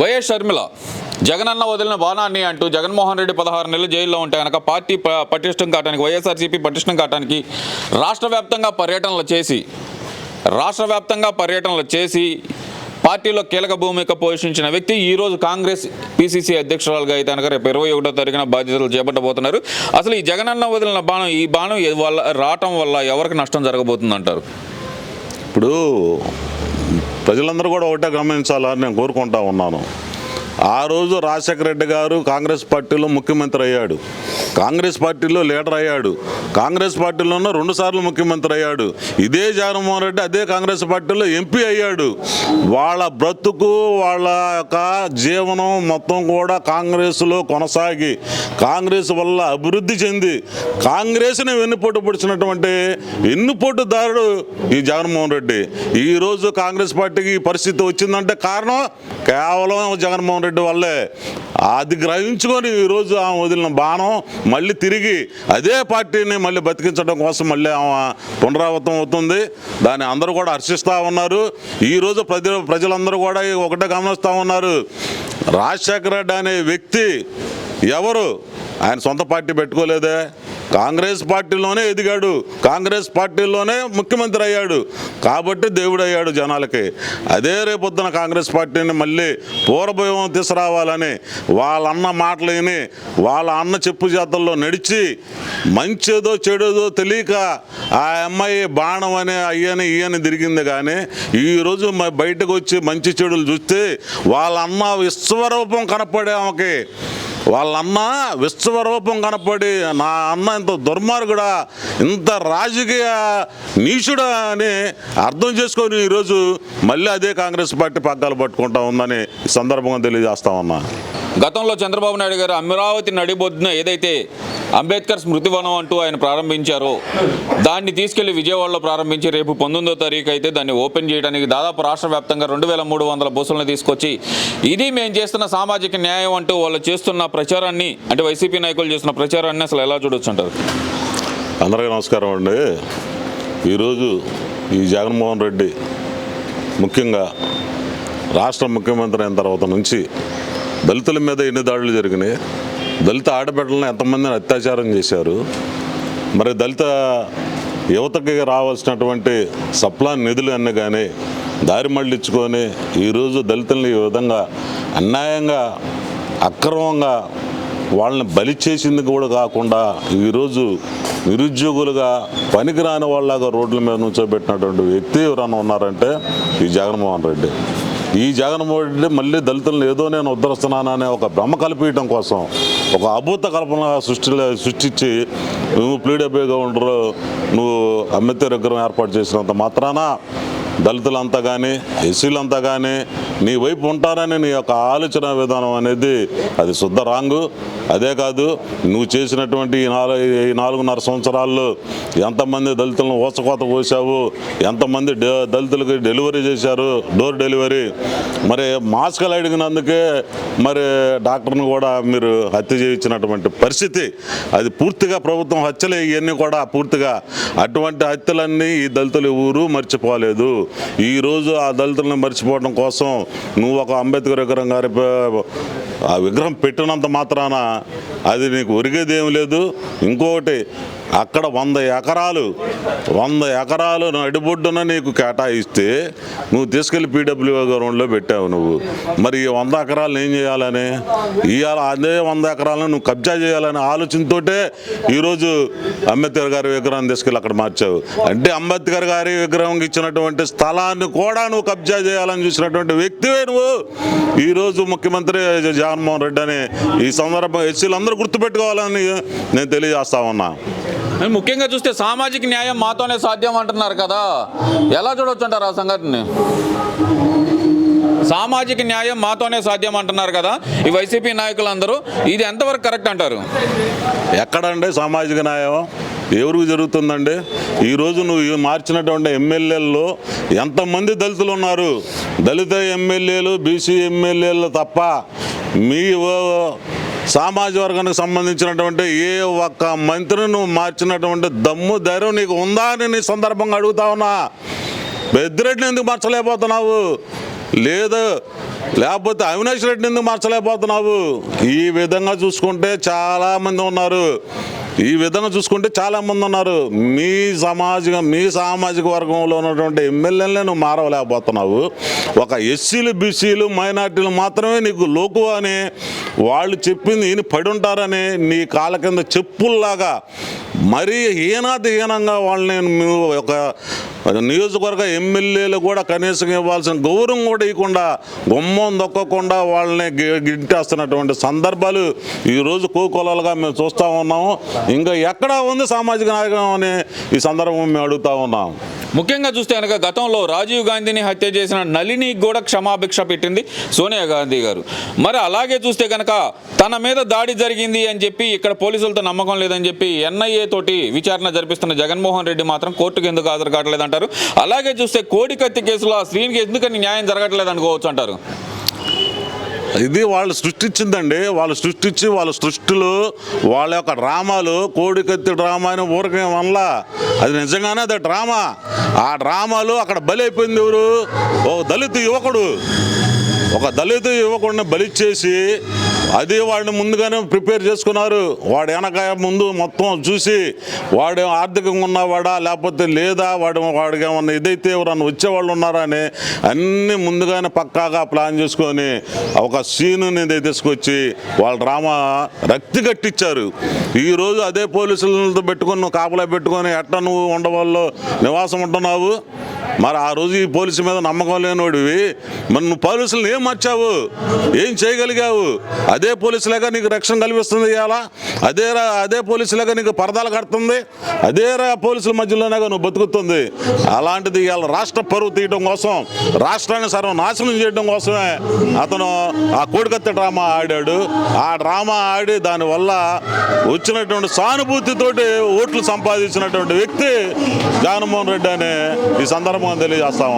YS Sharmila Jagananna వదిలిన బాణాన్ని అంటూ జగన్మోహన్ రెడ్డి పదహారు నెలలు జైల్లో ఉంటే కనుక పార్టీ ప- పటిష్టం కావడానికి వైఎస్ఆర్సీపీ పటిష్టం కావడానికి రాష్ట్ర పర్యటనలు చేసి రాష్ట్ర పర్యటనలు చేసి పార్టీలో కీలక భూమిక పోషించిన వ్యక్తి ఈరోజు కాంగ్రెస్ పిసిసి అధ్యక్షురాలుగా అయితే కనుక రేపు ఇరవై ఒకటో తారీఖున బాధ్యతలు చేపట్టబోతున్నారు. అసలు ఈ జగనన్న వదిలిన బాణం ఈ బాణం వల్ల రావటం వల్ల ఎవరికి నష్టం జరగబోతుంది అంటారు ఇప్పుడు ప్రజలందరూ కూడా ఒకటే గమనించాలని నేను కోరుకుంటా ఉన్నాను. ఆ రోజు రాజశేఖర రెడ్డి గారు కాంగ్రెస్ పార్టీలో ముఖ్యమంత్రి అయ్యాడు. కాంగ్రెస్ పార్టీలో లీడర్ అయ్యాడు. కాంగ్రెస్ పార్టీలోనూ రెండుసార్లు ముఖ్యమంత్రి అయ్యాడు. ఇదే జగన్మోహన్ రెడ్డి అదే కాంగ్రెస్ పార్టీలో ఎంపీ అయ్యాడు. వాళ్ళ బ్రతుకు వాళ్ళ యొక్క జీవనం మొత్తం కూడా కాంగ్రెస్లో కొనసాగి కాంగ్రెస్ వల్ల అభివృద్ధి చెంది కాంగ్రెస్ని వెన్నుపోటు పొడిచినటువంటి ఎన్నుపోటుదారుడు ఈ జగన్మోహన్ రెడ్డి. ఈ రోజు కాంగ్రెస్ పార్టీకి ఈ పరిస్థితి వచ్చిందంటే కారణం కేవలం జగన్మోహన్ రెడ్డి వల్లే. అది గ్రహించుకొని ఈరోజు ఆమె వదిలిన బాణం మళ్ళీ తిరిగి అదే పార్టీని మళ్ళీ బతికించడం కోసం మళ్ళీ ఆమె పునరావృతం అవుతుంది. దాన్ని అందరూ కూడా హర్షిస్తూ ఉన్నారు. ఈరోజు ప్రజలు ప్రజలందరూ కూడా ఒకటే గమనిస్తూ ఉన్నారు. రాజశేఖర రెడ్డి అనే వ్యక్తి ఎవరు? ఆయన సొంత పార్టీ పెట్టుకోలేదే. కాంగ్రెస్ పార్టీలోనే ఎదిగాడు. కాంగ్రెస్ పార్టీలోనే ముఖ్యమంత్రి అయ్యాడు. కాబట్టి దేవుడు అయ్యాడు జనాలకి. అదే రేపొద్దున కాంగ్రెస్ పార్టీని మళ్ళీ పూర్వభయం తీసుకురావాలని వాళ్ళన్న మాటలు విని వాళ్ళ అన్న చెప్పు చేతల్లో నడిచి మంచేదో చెడేదో తెలియక ఆ అమ్మాయి బాణం అనే అయ్యని ఈయని తిరిగింది కానీ ఈరోజు బయటకు వచ్చి మంచి చెడులు చూస్తే వాళ్ళ అన్న విశ్వరూపం కనపడే ఆమెకి వాళ్ళమ్మ విశ్వరూపం కనపడి నా అన్న ఇంత దుర్మార్గుడా ఇంత రాజకీయ నీచుడా అని అర్థం చేసుకొని ఈరోజు మళ్ళీ అదే కాంగ్రెస్ పార్టీ పగ్గాలు పట్టుకుంటా ఉందని సందర్భంగా తెలియజేస్తా ఉన్నా. గతంలో చంద్రబాబు నాయుడు గారు అమరావతి నడిబొద్దున ఏదైతే అంబేద్కర్ స్మృతివనం అంటూ ఆయన ప్రారంభించారో. దాన్ని తీసుకెళ్ళి విజయవాడలో ప్రారంభించి రేపు పంతొమ్మిదో తారీఖు అయితే దాన్ని ఓపెన్ చేయడానికి దాదాపు రాష్ట్ర వ్యాప్తంగా రెండు వేల మూడు వందల బస్సులను తీసుకొచ్చి ఇది మేము చేస్తున్న సామాజిక న్యాయం అంటూ వాళ్ళు చేస్తున్న ప్రచారాన్ని అంటే వైసీపీ నాయకులు చేస్తున్న ప్రచారాన్ని అసలు ఎలా చూడొచ్చు అంటారు? అందరికీ నమస్కారం అండి. ఈరోజు ఈ జగన్మోహన్ రెడ్డి ముఖ్యంగా రాష్ట్ర ముఖ్యమంత్రి అయిన తర్వాత నుంచి దళితుల మీద ఎన్ని దాడులు జరిగినాయి దళిత ఆడబిడ్డలను ఎంతమందిని అత్యాచారం చేశారు? మరి దళిత యువతకి రావాల్సినటువంటి సప్లా నిధులు అన్నీ కానీ దారి మళ్ళించుకొని ఈరోజు దళితుల్ని ఈ విధంగా అన్యాయంగా అక్రమంగా వాళ్ళని బలి చేసింది కూడా కాకుండా ఈరోజు నిరుద్యోగులుగా పనికిరాని వాళ్ళగా రోడ్ల మీద నుంచోబెట్టినటువంటి వ్యక్తి ఎవరైనా ఉన్నారంటే ఈ జగన్మోహన్ రెడ్డి. ఈ జగన్మోహన్ రెడ్డి మళ్ళీ దళితులను ఏదో నేను ఉద్ధరిస్తున్నాననే ఒక భ్రమ కల్పించడం కోసం ఒక అభూత కల్పన సృష్టి సృష్టించి నువ్వు ప్లీడబేగా ఉండరు నువ్వు అంబేద్కర్ విగ్రహం ఏర్పాటు చేసినంత మాత్రాన దళితులంతా కానీ ఎస్సీలంతా కానీ నీ వైపు ఉంటారని నీ యొక్క ఆలోచన విధానం అనేది అది శుద్ధ రాంగు. అదే కాదు నువ్వు చేసినటువంటి ఈ నాలుగు ఈ నాలుగున్నర సంవత్సరాల్లో ఎంతమంది దళితులను ఊచకోత పోసావు ఎంతమంది డె- దళితులకి డెలివరీ చేశారు డోర్ డెలివరీ. మరి మాస్కులు అడిగినందుకే మరి డాక్టర్ని కూడా మీరు హత్య చేయించినటువంటి పరిస్థితి. అది పూర్తిగా ప్రభుత్వం హత్యలు ఇవన్నీ కూడా పూర్తిగా అటువంటి హత్యలన్నీ ఈ దళితులు ఊరు మర్చిపోలేదు. ఈరోజు ఆ దళితులను మర్చిపోవడం కోసం నువ్వు ఒక అంబేద్కర్ విగ్రహం గారి ఆ విగ్రహం పెట్టినంత మాత్రాన అది నీకు ఒరిగేదేం లేదు. ఇంకొకటి అక్కడ వంద ఎకరాలు వంద ఎకరాలు నడిబొడ్డున నీకు కేటాయిస్తే నువ్వు తీసుకెళ్ళి పీడబ్ల్యూ గ్రౌండ్లో పెట్టావు నువ్వు. మరి ఈ వంద ఎకరాలను ఏం చేయాలని? ఇవాళ అదే వంద ఎకరాలను నువ్వు కబ్జా చేయాలనే ఆలోచనతోటే ఈరోజు అంబేద్కర్ గారి విగ్రహం తీసుకెళ్ళి అక్కడ మార్చావు. అంటే అంబేద్కర్ గారి విగ్రహం ఇచ్చినటువంటి స్థలాన్ని కూడా నువ్వు కబ్జా చేయాలని చూసినటువంటి వ్యక్తివే నువ్వు. ఈరోజు ముఖ్యమంత్రి జగన్మోహన్ రెడ్డి అని ఈ సందర్భంగా ఎస్సీలు అందరూ గుర్తుపెట్టుకోవాలని నేను తెలియజేస్తా ఉన్నా. ముఖ్యంగా చూస్తే సామాజిక న్యాయం మాతోనే సాధ్యం అంటున్నారు కదా. ఎలా చూడొచ్చు అంటారు ఆ సంఘటన సామాజిక న్యాయం మాతోనే సాధ్యం అంటున్నారు కదా. ఈ వైసీపీ నాయకులందరూ ఇది ఎంతవరకు కరెక్ట్ అంటారు? ఎక్కడండి సామాజిక న్యాయం? ఎవరికి జరుగుతుందండి? ఈరోజు నువ్వు మార్చినటువంటి ఎమ్మెల్యేల్లో ఎంతమంది దళితులు ఉన్నారు? దళిత ఎమ్మెల్యేలు బీసీ ఎమ్మెల్యేలు తప్ప మీ సామాజిక వర్గానికి సంబంధించినటువంటి ఏ ఒక్క మంత్రిని నువ్వు మార్చినటువంటి దమ్ము ధైర్యం నీకు ఉందా అని నీ సందర్భంగా అడుగుతా ఉన్నా. పెద్దిరెడ్డిని ఎందుకు మార్చలేకపోతున్నావు? లేదు లేకపోతే అవినాష్ రెడ్డిని ఎందుకు మార్చలేకపోతున్నావు? ఈ విధంగా చూసుకుంటే చాలామంది ఉన్నారు. ఈ విధంగా చూసుకుంటే చాలామంది ఉన్నారు. మీ సమాజం మీ సామాజిక వర్గంలో ఉన్నటువంటి ఎమ్మెల్యేలనే నువ్వు మారవలేకపోతున్నావు. ఒక ఎస్సీలు బీసీలు మైనార్టీలు మాత్రమే నీకు లోకు అని వాళ్ళు చెప్పింది ఈయన పడి ఉంటారని నీ కాళ్ళ కింద చెప్పుల్లాగా మరీ హీనాతి హీనంగా వాళ్ళని ఒక నియోజకవర్గ ఎమ్మెల్యేలు కూడా కనీసం ఇవ్వాల్సిన గౌరవం కూడా ఇవ్వకుండా గుమ్మం దొక్కకుండా వాళ్ళని గిట్టేస్తున్నటువంటి సందర్భాలు ఈరోజు కోకొలలుగా మేము చూస్తూ ఉన్నాము. ఇంకా ఎక్కడ ఉంది సామాజిక నాయకం అని ఈ సందర్భం మేము అడుగుతూ ఉన్నాం ముఖ్యంగా చూస్తే కనుక గతంలో రాజీవ్ గాంధీని హత్య చేసిన నలిని కూడా క్షమాభిక్ష పెట్టింది సోనియా గాంధీ గారు. మరి అలాగే చూస్తే కనుక తన మీద దాడి జరిగింది అని చెప్పి ఇక్కడ పోలీసులతో నమ్మకం లేదని చెప్పి ఎన్ఐఏ తోటి విచారణ జరిపిస్తున్న జగన్మోహన్ రెడ్డి మాత్రం కోర్టుకు ఎందుకు హాజరు కావట్లేదంటారు అలాగే చూస్తే కోడికత్తి కేసులో ఆ శ్రీనికి ఎందుకని న్యాయం జరగట్లేదు అనుకోవచ్చు అంటారు. ఇది వాళ్ళు సృష్టించిందండి. వాళ్ళు సృష్టించి వాళ్ళ సృష్టిలు వాళ్ళ యొక్క డ్రామాలు కోడికత్తి డ్రామా అని ఊరకం వల్ల అది నిజంగానే అది డ్రామా. ఆ డ్రామాలు అక్కడ బలి అయిపోయింది ఎవరు? ఓ దళిత యువకుడు. ఒక దళిత యువకుడిని బలిచ్చేసి అది వాడిని ముందుగానే ప్రిపేర్ చేసుకున్నారు. వాడు వెనకాయ ముందు మొత్తం చూసి వాడు ఆర్థికంగా ఉన్నవాడా లేకపోతే లేదా వాడు వాడికి ఏమన్నా ఇదైతే ఎవరన్నా వచ్చేవాళ్ళు ఉన్నారా అని అన్నీ ముందుగానే పక్కాగా ప్లాన్ చేసుకొని ఒక సీనుని తీసుకొచ్చి వాళ్ళ డ్రామా రక్తి కట్టించారు ఈరోజు అదే పోలీసులతో పెట్టుకొని నువ్వు కాపలా పెట్టుకొని ఎట్లా నువ్వు ఉండవాళ్ళు నివాసం ఉంటున్నావు? మరి ఆ రోజు ఈ పోలీసు మీద నమ్మకం లేనివాడివి. మరి నువ్వు పోలీసులను ఏం మార్చావు? ఏం చేయగలిగావు? అదే పోలీసులాగా నీకు రక్షణ కల్పిస్తుంది ఇవాళ. అదే రా- అదే పోలీసులాగా నీకు పరదాలు కడుతుంది. అదే పోలీసుల మధ్యలోనే నువ్వు బతుకుతుంది. అలాంటిది ఇవాళ రాష్ట్ర పరువు తీయడం కోసం రాష్ట్రాన్ని సర్వనాశనం చేయడం కోసమే అతను ఆ కోడికత్త డ్రామా ఆడాడు. ఆ డ్రామా ఆడి దానివల్ల వచ్చినటువంటి సానుభూతితోటి ఓట్లు సంపాదించినటువంటి వ్యక్తి జగన్మోహన్ రెడ్డి అని ఈ సందర్భంగా తెలియజేస్తాము